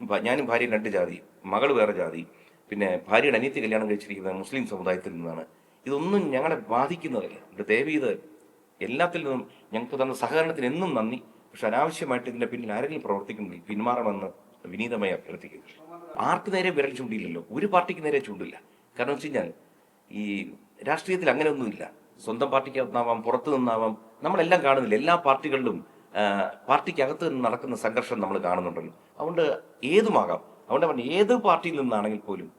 ഞാനും ഭാര്യയും രണ്ട് ജാതി മകൾ വേറെ ജാതി പിന്നെ ഭാര്യയുടെ അനിയത്തി കല്യാണം കഴിച്ചിരിക്കുന്നത് മുസ്ലിം സമുദായത്തിൽ നിന്നാണ്. ഇതൊന്നും ഞങ്ങളെ ബാധിക്കുന്നതല്ല. ഇത് ദയവ് ഇത് എല്ലാത്തിൽ നിന്നും ഞങ്ങൾക്ക് തന്ന സഹകരണത്തിന് എന്നും നന്ദി. പക്ഷെ അനാവശ്യമായിട്ട് ഇതിന്റെ പിന്നിൽ ആരെങ്കിലും പ്രവർത്തിക്കുന്നില്ല പിന്മാറണമെന്ന് വിനീതമായി അഭ്യർത്ഥിക്കുന്നു. ആർക്ക് നേരെ വിരൽ ചൂണ്ടിയില്ലല്ലോ. ഒരു പാർട്ടിക്ക് നേരെ ചൂണ്ടില്ല. കാരണം വെച്ച് കഴിഞ്ഞാൽ ഈ രാഷ്ട്രീയത്തിൽ അങ്ങനെയൊന്നുമില്ല. സ്വന്തം പാർട്ടിക്ക് നിന്നാവാം പുറത്തു നിന്നാവാം നമ്മളെല്ലാം കാണുന്നില്ല. എല്ലാ പാർട്ടികളിലും പാർട്ടിക്കകത്ത് നടക്കുന്ന സംഘർഷം നമ്മൾ കാണുന്നുണ്ടല്ലോ. അതുകൊണ്ട് ഏതുമാകാം? അതുകൊണ്ട് പറഞ്ഞ ഏത് പാർട്ടിയിൽ നിന്നാണെങ്കിൽ പോലും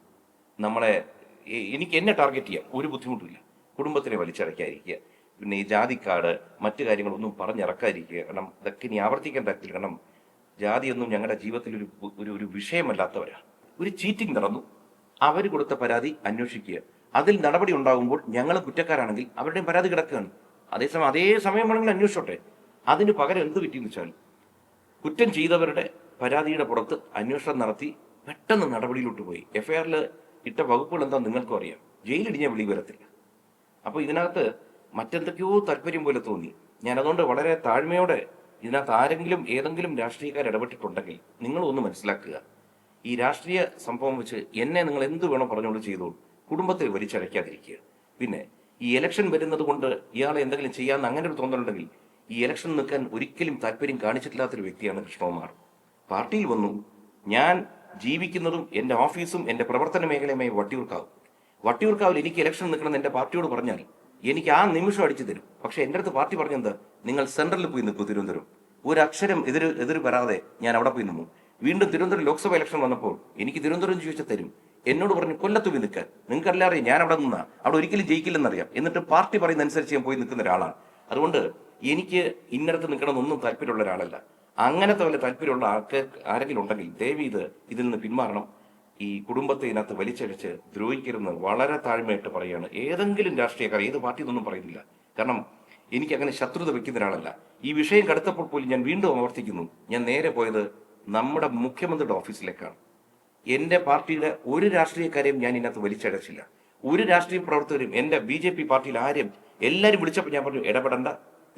നമ്മളെ എനിക്ക് എന്നെ ടാർഗറ്റ് ചെയ്യാം. ഒരു ബുദ്ധിമുട്ടില്ല കുടുംബത്തിനെ വലിച്ചിറക്കാതിരിക്കുക പിന്നെ ഈ ജാതിക്കാട് മറ്റു കാര്യങ്ങളൊന്നും പറഞ്ഞിറക്കാതിരിക്കുക. കാരണം ഇതൊക്കെ ഇനി ആവർത്തിക്കാൻ പറ്റില്ല കാരണം ജാതിയൊന്നും ഞങ്ങളുടെ ജീവിതത്തിൽ ഒരു ഒരു ഒരു വിഷയമല്ലാത്തവരാണ് ഒരു ചീറ്റിംഗ് നടന്നു. അവർ കൊടുത്ത പരാതി അന്വേഷിക്കുക. അതിൽ നടപടി ഉണ്ടാകുമ്പോൾ ഞങ്ങൾ കുറ്റക്കാരാണെങ്കിൽ അവരുടെയും പരാതി കിടക്കുകയാണ്. അതേസമയം അതേ സമയം വേണമെങ്കിൽ അന്വേഷിച്ചോട്ടെ. അതിന് പകരം എന്ത് പറ്റിയെന്ന് വെച്ചാൽ കുറ്റം ചെയ്തവരുടെ പരാതിയുടെ പുറത്ത് അന്വേഷണം നടത്തി പെട്ടെന്ന് നടപടിയിലോട്ട് പോയി. എഫ്ഐആറിൽ ഇട്ട വകുപ്പുകൾ എന്താ നിങ്ങൾക്കും അറിയാം. ജയിലിടിഞ്ഞ വിളി വരത്തില്ല. അപ്പോൾ ഇതിനകത്ത് മറ്റെന്തൊക്കെയോ താല്പര്യം പോലെ തോന്നി. ഞാൻ അതുകൊണ്ട് വളരെ താഴ്മയോടെ ഇതിനകത്ത് ആരെങ്കിലും ഏതെങ്കിലും രാഷ്ട്രീയക്കാർ ഇടപെട്ടിട്ടുണ്ടെങ്കിൽ നിങ്ങളൊന്ന് മനസ്സിലാക്കുക. ഈ രാഷ്ട്രീയ സംഭവം വെച്ച് എന്നെ നിങ്ങൾ എന്ത് വേണോ പറഞ്ഞുകൊണ്ട് ചെയ്തോളൂ കുടുംബത്തെ വലിച്ചഴയ്ക്കാതിരിക്കുക പിന്നെ ഈ ഇലക്ഷൻ വരുന്നത് കൊണ്ട് ഇയാളെ എന്തെങ്കിലും ചെയ്യാമെന്ന് അങ്ങനെ ഒരു തോന്നലുണ്ടെങ്കിൽ ഈ ഇലക്ഷൻ നിൽക്കാൻ ഒരിക്കലും താല്പര്യം കാണിച്ചിട്ടില്ലാത്തൊരു വ്യക്തിയാണ് കൃഷ്ണകുമാർ. പാർട്ടിയിൽ വന്നു. ഞാൻ ജീവിക്കുന്നതും എന്റെ ഓഫീസും എന്റെ പ്രവർത്തന മേഖലയുമായി വട്ടിയൂർക്കാവ്. വട്ടിയൂർക്കാവിൽ എനിക്ക് ഇലക്ഷൻ നിൽക്കണമെന്ന് എന്റെ പാർട്ടിയോട് പറഞ്ഞാൽ എനിക്ക് ആ നിമിഷം അടിച്ചു തരും. പക്ഷെ എന്റെ അടുത്ത് പാർട്ടി പറഞ്ഞെന്ത്? നിങ്ങൾ സെൻട്രലിൽ പോയി നിൽക്കൂ തിരുവനന്തപുരം. ഒരു അക്ഷരം എതിര് എതിര് വരാതെ ഞാൻ അവിടെ പോയി നിന്നു. വീണ്ടും തിരുവനന്തപുരം ലോക്സഭ ഇലക്ഷൻ വന്നപ്പോൾ എനിക്ക് തിരുവനന്തപുരം ചോദിച്ചാൽ തരും. എന്നോട് പറഞ്ഞു കൊല്ലത്ത് പോയി നിൽക്കാൻ നിങ്ങൾക്ക് എല്ലാം ഞാൻ അവിടെ നിന്നാ. അവിടെ ഒരിക്കലും ജയിക്കില്ലെന്നറിയാം. എന്നിട്ട് പാർട്ടി പറയുന്ന അനുസരിച്ച് ഞാൻ പോയി നിൽക്കുന്ന ഒരാളാണ്. അതുകൊണ്ട് എനിക്ക് ഇന്നടത്ത് നിൽക്കണമെന്നൊന്നും താല്പര്യമുള്ള ഒരാളല്ല. അങ്ങനത്തെ വല്ല താല്പര്യമുള്ള ആൾക്ക് ആരെങ്കിലും ഉണ്ടെങ്കിൽ ദയവ് ഇത് ഇതിൽ നിന്ന് പിന്മാറണം. ഈ കുടുംബത്തെ ഇതിനകത്ത് വലിച്ചഴിച്ച് ദ്രോഹിക്കരുതെന്ന് വളരെ താഴ്മയായിട്ട് പറയുകയാണ്. ഏതെങ്കിലും രാഷ്ട്രീയക്കാർ ഏത് പാർട്ടി എന്നൊന്നും പറയുന്നില്ല. കാരണം എനിക്ക് അങ്ങനെ ശത്രുത വയ്ക്കുന്ന ഒരാളല്ല. ഈ വിഷയം കടുത്തപ്പോൾ പോലും ഞാൻ വീണ്ടും ആവർത്തിക്കുന്നു. ഞാൻ നേരെ പോയത് നമ്മുടെ മുഖ്യമന്ത്രിയുടെ ഓഫീസിലേക്കാണ്. എന്റെ പാർട്ടിയുടെ ഒരു രാഷ്ട്രീയക്കാരെയും ഞാൻ ഇതിനകത്ത് വലിച്ചടച്ചില്ല ഒരു രാഷ്ട്രീയ പ്രവർത്തകരും എന്റെ ബി ജെ പി പാർട്ടിയിൽ ആരെയും എല്ലാവരും വിളിച്ചപ്പോൾ ഞാൻ പറഞ്ഞു ഇടപെടണ്ട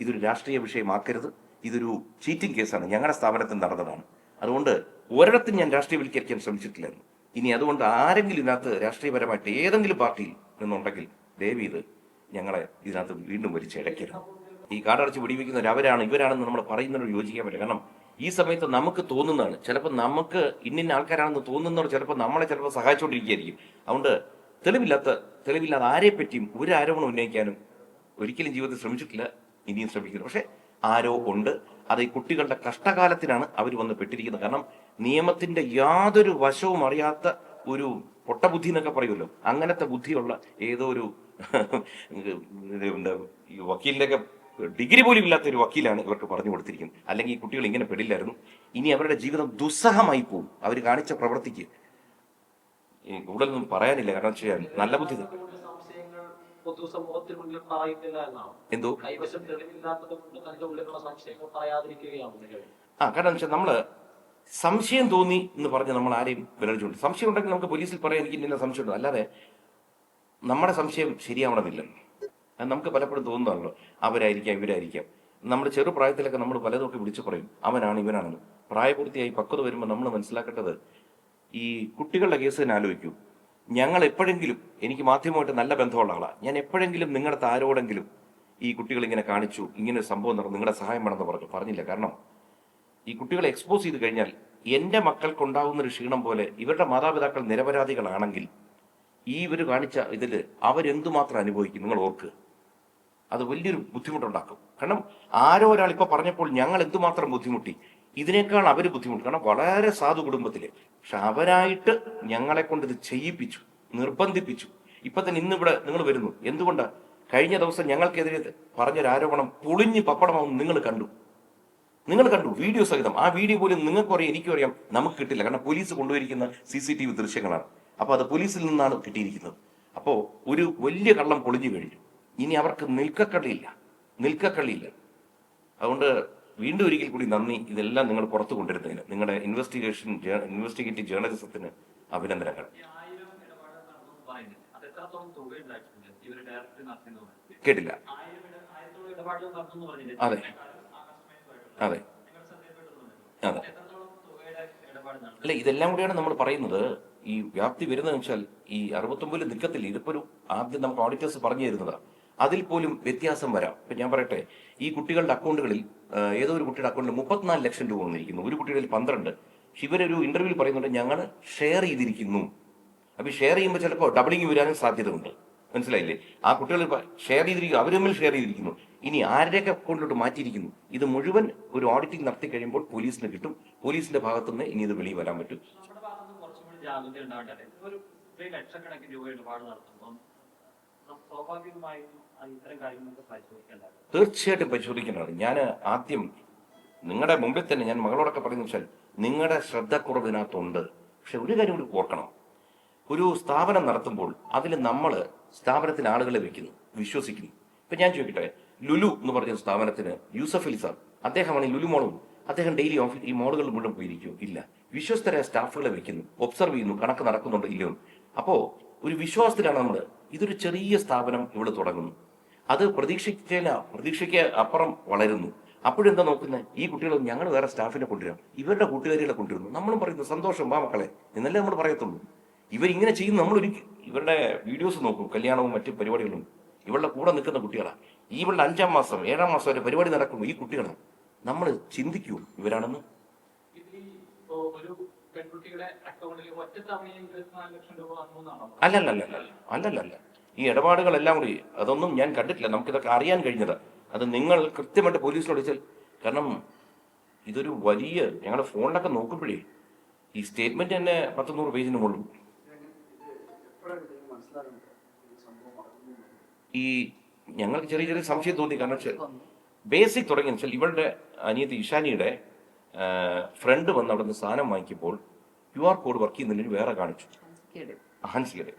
ഇതൊരു രാഷ്ട്രീയ വിഷയമാക്കരുത്. ഇതൊരു ചീറ്റിംഗ് കേസാണ്. ഞങ്ങളുടെ സ്ഥാപനത്തിൽ നടന്നതാണ്. അതുകൊണ്ട് ഒരിടത്തും ഞാൻ രാഷ്ട്രീയവൽക്കരിക്കാൻ ശ്രമിച്ചിട്ടില്ലായിരുന്നു ഇനി അതുകൊണ്ട് ആരെങ്കിലും ഇതിനകത്ത് രാഷ്ട്രീയപരമായിട്ട് ഏതെങ്കിലും പാർട്ടിയിൽ നിന്നുണ്ടെങ്കിൽ ദയവ് ഇത് ഞങ്ങളെ ഇതിനകത്ത് വീണ്ടും വലിച്ചിടയ്ക്കരുത് ഈ കാടടച്ച് പിടിപ്പിക്കുന്നവർ അവരാണ് ഇവരാണെന്ന് നമ്മൾ പറയുന്നതിനോട് യോജിക്കാൻ പറ്റില്ല. കാരണം ഈ സമയത്ത് നമുക്ക് തോന്നുന്നതാണ്. ചിലപ്പോൾ നമുക്ക് ഇന്നിന്ന ആൾക്കാരാണെന്ന് തോന്നുന്നവർ ചിലപ്പോൾ നമ്മളെ ചിലപ്പോൾ സഹായിച്ചുകൊണ്ടിരിക്കുകയായിരിക്കും അതുകൊണ്ട് തെളിവില്ലാത്ത തെളിവില്ലാതെ ആരെ പറ്റിയും ഒരു ആരോപണം ഉന്നയിക്കാനും ഒരിക്കലും ജീവിതത്തിൽ ശ്രമിച്ചിട്ടില്ല. ഇനിയും ശ്രമിക്കുന്നു. പക്ഷെ ആരോ ഉണ്ട്. അത് ഈ കുട്ടികളുടെ കഷ്ടകാലത്തിനാണ് അവർ വന്ന് പെട്ടിരിക്കുന്നത്. കാരണം നിയമത്തിന്റെ യാതൊരു വശവും അറിയാത്ത ഒരു പൊട്ടബുദ്ധി എന്നൊക്കെ പറയുമല്ലോ. അങ്ങനത്തെ ബുദ്ധിയുള്ള ഏതോ ഒരു ഈ വക്കീലിന്റെ ഒക്കെ ഡിഗ്രി പോലും ഇല്ലാത്ത ഒരു വക്കീലാണ് ഇവർക്ക് പറഞ്ഞു കൊടുത്തിരിക്കുന്നത്. അല്ലെങ്കിൽ ഈ കുട്ടികൾ ഇങ്ങനെ പെടില്ലായിരുന്നു. ഇനി അവരുടെ ജീവിതം ദുസ്സഹമായി പോകും. അവർ കാണിച്ച പ്രവൃത്തിക്ക് ഈ കൂടുതലൊന്നും പറയാനില്ല. കാരണം വെച്ചാൽ നല്ല ബുദ്ധി പൊതുസമൂഹത്തിന് മുന്നിൽ പറയുന്നില്ല എന്നാണ്. എന്തോ? കൈവശം തെളിവില്ലാത്തത് കൊണ്ട് തന്റെ ഉള്ളിലുള്ള സംശയങ്ങൾ പറയാതിരിക്കുകയാണ് ആ കാരണം വെച്ചാൽ നമ്മൾ സംശയം തോന്നി എന്ന് പറഞ്ഞ് നമ്മൾ ആരെയും വിരളിച്ചുകൊണ്ട് സംശയം ഉണ്ടെങ്കിൽ നമുക്ക് പോലീസിൽ പറയാൻ എനിക്ക് ഇന്ന സംശയമുണ്ട്. അല്ലാതെ നമ്മുടെ സംശയം ശരിയാവണമെന്നില്ല. നമുക്ക് പലപ്പോഴും തോന്നുന്നതാണല്ലോ. അവരായിരിക്കാം ഇവരായിരിക്കാം. നമ്മുടെ ചെറുപ്രായത്തിലൊക്കെ നമ്മൾ പലതൊക്കെ വിളിച്ചു പറയും. അവനാണ് ഇവനാണെന്ന്. പ്രായപൂർത്തിയായി പക്വത വരുമ്പോൾ നമ്മൾ മനസ്സിലാക്കേണ്ടത് ഈ കുട്ടികളുടെ കേസ് തന്നെ ആലോചിക്കൂ. ഞങ്ങൾ എപ്പോഴെങ്കിലും എനിക്ക് മാധ്യമമായിട്ട് നല്ല ബന്ധമുള്ള ആളാണ് ഞാൻ എപ്പോഴെങ്കിലും നിങ്ങളുടെ ആരോടെങ്കിലും ഈ കുട്ടികൾ ഇങ്ങനെ കാണിച്ചു ഇങ്ങനെ ഒരു സംഭവം നടന്നു നിങ്ങളുടെ സഹായം വേണമെന്ന് പറഞ്ഞു പറഞ്ഞില്ല. കാരണം ഈ കുട്ടികളെ എക്സ്പോസ് ചെയ്ത് കഴിഞ്ഞാൽ എന്റെ മക്കൾക്കുണ്ടാകുന്ന ഒരു ക്ഷീണം പോലെ ഇവരുടെ മാതാപിതാക്കൾ നിരപരാധികളാണെങ്കിൽ ഈ ഇവർ കാണിച്ച ഇതിൽ അവരെന്തുമാത്രം അനുഭവിക്കും നിങ്ങൾ ഓർക്ക് അത് വലിയൊരു ബുദ്ധിമുട്ടുണ്ടാക്കും. കാരണം ആരോ ഒരാൾ ഇപ്പോൾ പറഞ്ഞപ്പോൾ ഞങ്ങൾ എന്തുമാത്രം ബുദ്ധിമുട്ടി? ഇതിനേക്കാൾ അവർ ബുദ്ധിമുട്ട്. കാരണം വളരെ സാധു കുടുംബത്തിലെ. പക്ഷെ അവരായിട്ട് ഞങ്ങളെ കൊണ്ട് ഇത് ചെയ്യിപ്പിച്ചു നിർബന്ധിപ്പിച്ചു. ഇപ്പൊ തന്നെ ഇന്നിവിടെ നിങ്ങൾ വരുന്നു. എന്തുകൊണ്ട്? കഴിഞ്ഞ ദിവസം ഞങ്ങൾക്കെതിരെ പറഞ്ഞൊരു ആരോപണം പൊളിഞ്ഞ് പപ്പടമാവും നിങ്ങൾ കണ്ടു. നിങ്ങൾ കണ്ടു. വീഡിയോ സഹിതം. ആ വീഡിയോ പോലും നിങ്ങൾക്കും അറിയാം എനിക്കും അറിയാം നമുക്ക് കിട്ടില്ല. കാരണം പോലീസ് കൊണ്ടുവരിക്കുന്ന സി സി ടി വി ദൃശ്യങ്ങളാണ്. അപ്പൊ അത് പോലീസിൽ നിന്നാണ് കിട്ടിയിരിക്കുന്നത്. അപ്പോ ഒരു വലിയ കള്ളം പൊളിഞ്ഞു കഴിഞ്ഞു. ഇനി അവർക്ക് നിൽക്കക്കള്ളിയില്ല. നിൽക്കക്കള്ളിയില്ല. അതുകൊണ്ട് വീണ്ടും ഒരിക്കൽ കൂടി നന്ദി. ഇതെല്ലാം നിങ്ങൾ പുറത്തു കൊണ്ടിരുന്നതിന് നിങ്ങളുടെ ഇൻവെസ്റ്റിഗേഷൻ ഇൻവെസ്റ്റിഗേറ്റീവ് ജേർണലിസത്തിന് അഭിനന്ദനങ്ങൾ. കേട്ടില്ല. അതെ. അതെ. അതെ. അല്ല ഇതെല്ലാം കൂടിയാണ് നമ്മൾ പറയുന്നത്. ഈ വ്യാപ്തി വരുന്നതെന്ന് വെച്ചാൽ ഈ അറുപത്തൊമ്പതിൽ നിൽക്കത്തില്ല. ഇതിപ്പോ ഒരു ആദ്യം നമുക്ക് ഓഡിറ്റേഴ്സ് പറഞ്ഞു തരുന്നതാ. അതിൽ പോലും വ്യത്യാസം വരാം. ഇപ്പൊ ഞാൻ പറയട്ടെ ഈ കുട്ടികളുടെ അക്കൗണ്ടുകളിൽ ഏതോ ഒരു കുട്ടിയുടെ അക്കൗണ്ടിൽ മുപ്പത്തിനാല് ലക്ഷം രൂപ വന്നിരിക്കുന്നു. ഒരു കുട്ടിയുടെ പന്ത്രണ്ട്. പക്ഷെ ഇവരൊരു ഇന്റർവ്യൂവിൽ പറയുന്നുണ്ട് ഞങ്ങൾ ഷെയർ ചെയ്തിരിക്കുന്നു. അപ്പൊ ഷെയർ ചെയ്യുമ്പോൾ ചിലപ്പോൾ ഡബിളിങ് വരാനും സാധ്യതയുണ്ട്. മനസ്സിലായില്ലേ? ആ കുട്ടികൾ ഷെയർ ചെയ്തിരിക്കുന്നു അവർ തമ്മിൽ ഷെയർ ചെയ്തിരിക്കുന്നു. ഇനി ആരുടെയൊക്കെ അക്കൗണ്ടിലോട്ട് മാറ്റിയിരിക്കുന്നു? ഇത് മുഴുവൻ ഒരു ഓഡിറ്റിംഗ് നടത്തി കഴിയുമ്പോൾ പോലീസിന് കിട്ടും. പോലീസിന്റെ ഭാഗത്തു നിന്ന് ഇനി ഇത് വെളിയിൽ വരാൻ പറ്റും. തീർച്ചയായിട്ടും പരിശോധിക്കേണ്ടതാണ്. ഞാൻ ആദ്യം നിങ്ങളുടെ മുമ്പിൽ തന്നെ ഞാൻ മകളോടൊക്കെ പറയുന്ന വെച്ചാൽ നിങ്ങളുടെ ശ്രദ്ധക്കുറവ് ഇതിനകത്തുണ്ട് പക്ഷെ ഒരു കാര്യം കൂടി ഓർക്കണം. ഒരു സ്ഥാപനം നടത്തുമ്പോൾ അതിൽ നമ്മൾ സ്ഥാപനത്തിന് ആളുകളെ വെക്കുന്നു വിശ്വസിക്കുന്നു. ഇപ്പൊ ഞാൻ ചോദിക്കട്ടെ ലുലു എന്ന് പറഞ്ഞ സ്ഥാപനത്തിന് യൂസഫ് അലി സാർ അദ്ദേഹമാണ് ലുലു മോളും അദ്ദേഹം ഡെയിലി ഓഫീസ് ഈ മോളുകൾ മുഴുവൻ പോയിരിക്കും ഇല്ല. വിശ്വസ്തരായ സ്റ്റാഫുകളെ വെക്കുന്നു ഒബ്സർവ് ചെയ്യുന്നു കണക്ക് നടക്കുന്നുണ്ടോ ഇല്ലയോ അപ്പോൾ അപ്പോ ഒരു വിശ്വാസത്തിലാണ് നമ്മൾ ഇതൊരു ചെറിയ സ്ഥാപനം ഇവിടെ തുടങ്ങുന്നു. അത് പ്രതീക്ഷിച്ചില്ല പ്രതീക്ഷയ്ക്ക് അപ്പുറം വളരുന്നു. അപ്പോഴെന്താ നോക്കുന്നത് ഈ കുട്ടികൾ ഞങ്ങൾ വേറെ സ്റ്റാഫിനെ കൊണ്ടുവരാം. ഇവരുടെ കൂട്ടുകാരികളെ കൊണ്ടുവരുന്നു. നമ്മളും പറയുന്നു സന്തോഷം വാ മക്കളെ. എന്നല്ലേ നമ്മൾ പറയത്തുള്ളൂ. ഇവരിങ്ങനെ ചെയ്യുന്ന നമ്മൾ ഒരു ഇവരുടെ വീഡിയോസ് നോക്കും കല്യാണവും മറ്റു പരിപാടികളും. ഇവളുടെ കൂടെ നിൽക്കുന്ന കുട്ടികളാണ് ഇവളുടെ അഞ്ചാം മാസം ഏഴാം മാസം വരെ പരിപാടി നടക്കുന്നു ഈ കുട്ടികളാണ് നമ്മൾ ചിന്തിക്കൂ ഇവരാണെന്ന് ഇത് ഈ ഇപ്പോ ഒരു പെൺകുട്ടിയുടെ അക്കൗണ്ടിൽ ഒറ്റ തവണയിൽ ഇരുപത്തിനാല് ലക്ഷം രൂപ വന്നു എന്നാണോ അല്ലല്ലല്ല അല്ലല്ലല്ല. ഈ ഇടപാടുകളെല്ലാം കൂടി അതൊന്നും ഞാൻ കണ്ടിട്ടില്ല. നമുക്കിതൊക്കെ അറിയാൻ കഴിഞ്ഞത്. അത് നിങ്ങൾ കൃത്യമായിട്ട് പോലീസിനോട് വെച്ചാൽ കാരണം ഇതൊരു വലിയ ഞങ്ങളുടെ ഫോണിലൊക്കെ നോക്കുമ്പോഴേ ഈ സ്റ്റേറ്റ്മെന്റ് തന്നെ പത്ത് നൂറ് പേജിന് മുകളിൽ. ഈ ഞങ്ങൾക്ക് ചെറിയ ചെറിയ സംശയം തോന്നി. കാരണം വെച്ചാൽ ബേസിക് തുടങ്ങിയ വെച്ചാൽ ഇവളുടെ അനിയത്തി ഇഷാനിയുടെ ഫ്രണ്ട് വന്ന് അവിടെ നിന്ന് സാധനം വാങ്ങിക്കുമ്പോൾ ക്യു ആർ കോഡ് വർക്ക് ചെയ്യുന്നില്ലെങ്കിൽ വേറെ കാണിച്ചു. ഹൻസിയുടെ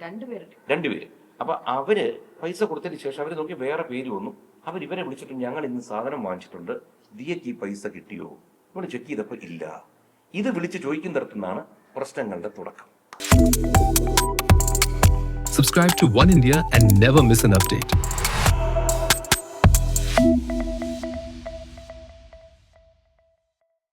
രണ്ടുപേര്. അപ്പൊ അവർ പൈസ കൊടുത്തതിന് ശേഷം അവർ നോക്കി വേറെ പേര് വന്നു. അവർ ഇവരെ വിളിച്ചിട്ട് ഞങ്ങൾ ഇന്ന് സാധനം വാങ്ങിച്ചിട്ടുണ്ട്. ദിയക്ക് ഈ പൈസ കിട്ടിയോ? നമ്മൾ ചെക്ക് ചെയ്തപ്പോ ഇല്ല. ഇത് വിളിച്ച് ചോദിക്കുന്നിടത്തുനിന്നാണ് പ്രശ്നങ്ങളുടെ തുടക്കം. Subscribe to One India and never miss an update.